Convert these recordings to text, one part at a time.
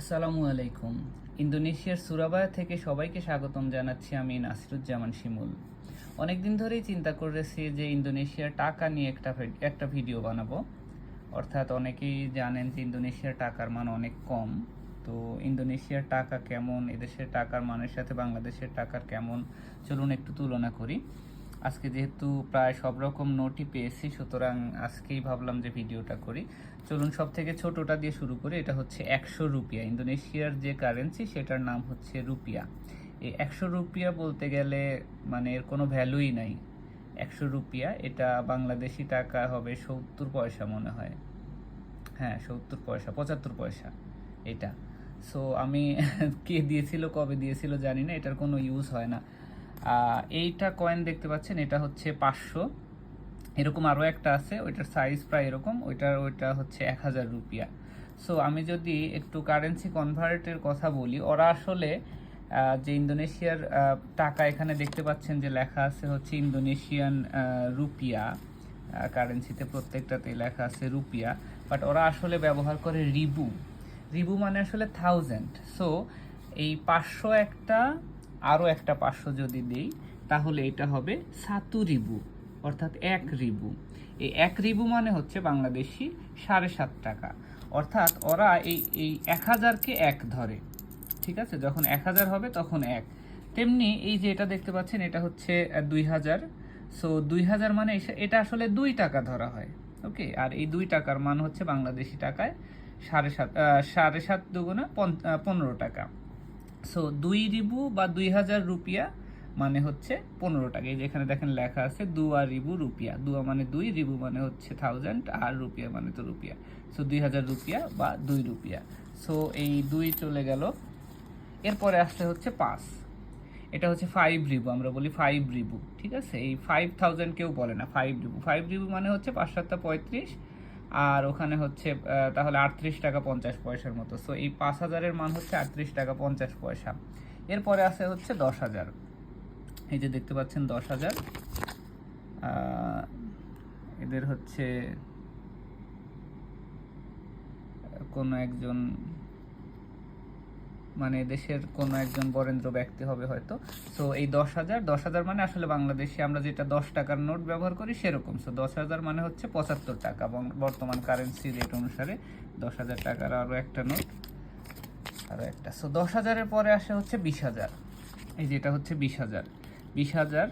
আসসালামু আলাইকুম। ইন্দোনেশিয়ার সুরাবায়া থেকে সবাইকে স্বাগতম জানাচ্ছি আমি নাসিরুজ্জামান শিমুল। অনেকদিন ধরেই চিন্তা করেছি যে ইন্দোনেশিয়ার টাকা নিয়ে একটা একটা ভিডিও বানাবো। অর্থাৎ অনেকেই জানেন যে ইন্দোনেশিয়ার টাকার মান অনেক কম। তো ইন্দোনেশিয়ার টাকা কেমন, এদেশের টাকার মানের সাথে বাংলাদেশের টাকার কেমন, চলুন একটু তুলনা করি। আজকে যেহেতু প্রায় সব রকম নোটই পেয়েছি, সুতরাং আজকেই ভাবলাম যে ভিডিওটা করি। চলুন সব থেকে ছোটটা দিয়ে শুরু করি। এটা হচ্ছে একশো রুপিয়া। ইন্দোনেশিয়ার যে কারেন্সি সেটার নাম হচ্ছে রুপিয়া। এই একশো রুপিয়া বলতে গেলে মানে এর কোনো ভ্যালুই নাই। একশো রুপিয়া, এটা বাংলাদেশি টাকা হবে সত্তর পয়সা মনে হয়। হ্যাঁ সত্তর পয়সা, পঁচাত্তর পয়সা এটা। সো আমি কে দিয়েছিল, কবে দিয়েছিল জানি না, এটার কোনো ইউজ হয় না। এইটা কয়েন দেখতে পাচ্ছেন, এটা হচ্ছে পাঁচশো। এরকম আরও একটা আছে, ওইটার সাইজ প্রায় এরকম, ওইটার, ওইটা হচ্ছে এক হাজার রুপিয়া। সো আমি যদি একটু কারেন্সি কনভার্টের কথা বলি, ওরা আসলে যে ইন্দোনেশিয়ার টাকা এখানে দেখতে পাচ্ছেন যে লেখা আছে হচ্ছে ইন্দোনেশিয়ান রুপিয়া। কারেন্সিতে প্রত্যেকটাতেই লেখা আছে রুপিয়া। বাট ওরা আসলে ব্যবহার করে রিবু। রিবু মানে আসলে থাউজেন্ড সো এই পাঁচশো একটা আরও একটা পাঁচশো যদি দিই, তাহলে এটা হবে সাতু রিবু, অর্থাৎ এক রিবু। এই এক রিবু মানে হচ্ছে বাংলাদেশি সাড়ে সাত টাকা। অর্থাৎ ওরা এই এই এক হাজারকে এক ধরে, ঠিক আছে? যখন এক হাজার হবে তখন এক। তেমনি এই যে এটা দেখতে পাচ্ছেন, এটা হচ্ছে দুই হাজার। সো দুই হাজার মানে এটা আসলে দুই টাকা ধরা হয়, ওকে? আর এই দুই টাকার মান হচ্ছে বাংলাদেশি টাকায় সাড়ে সাত সাড়ে সাত দুগুণা পন- পনেরো টাকা। সো দুই রিবু বা দুই হাজার রুপিয়া মানে হচ্ছে পনেরো টাকা। এই যেখানে দেখেন লেখা আছে, দুয়া রিবু রুপিয়া। দুয়া মানে দুই, রিবু মানে হচ্ছে থাউজেন্ড আর রুপিয়া মানে তো রুপিয়া। সো দুই হাজার রুপিয়া বা দুই রুপিয়া। সো এই দুই চলে গেল। এরপরে আসছে হচ্ছে পাঁচ। এটা হচ্ছে ফাইভ রিবু, আমরা বলি ফাইভ রিবু, ঠিক আছে? এই ফাইভ থাউজেন্ড কেউ বলে না ফাইভ রিবু। ফাইভ রিবু মানে হচ্ছে পাঁচ সাতটা পঁয়ত্রিশ আর ওখানে হচ্ছে তাহলে আটত্রিশ টাকা পঞ্চাশ পয়সার মতো। সো এই পাঁচ হাজারের মান হচ্ছে আটত্রিশ টাকা পঞ্চাশ পয়সা। এরপরে আছে হচ্ছে দশ হাজার। এই যে দেখতে পাচ্ছেন দশ হাজার। এদের হচ্ছে কোনো একজন মানে দেশের কোনো একজন বরেন্দ্র ব্যক্তি হবে হয়তো। সো এই দশ হাজার দশ হাজার মানে আসলে বাংলাদেশে আমরা যেটা দশ টাকার নোট ব্যবহার করি সেরকম। সো দশ হাজার মানে হচ্ছে পঁচাত্তর টাকা। বর্তমান কারেন্সি রেট অনুসারে দশ হাজার টাকার আরও একটা নোট আরও একটা। সো দশ হাজারের পরে আসে হচ্ছে বিশ হাজার। এই যেটা হচ্ছে বিশ হাজার। বিশ হাজার,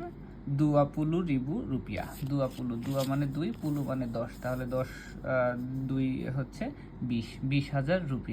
দুয়া, পুলু, রিবু, রুপিয়া। দুয়া, পুলু। দুয়া মানে দুই, পুলু মানে দশ। তাহলে দশ দুই হচ্ছে বিশ। বিশ হাজার রুপিয়া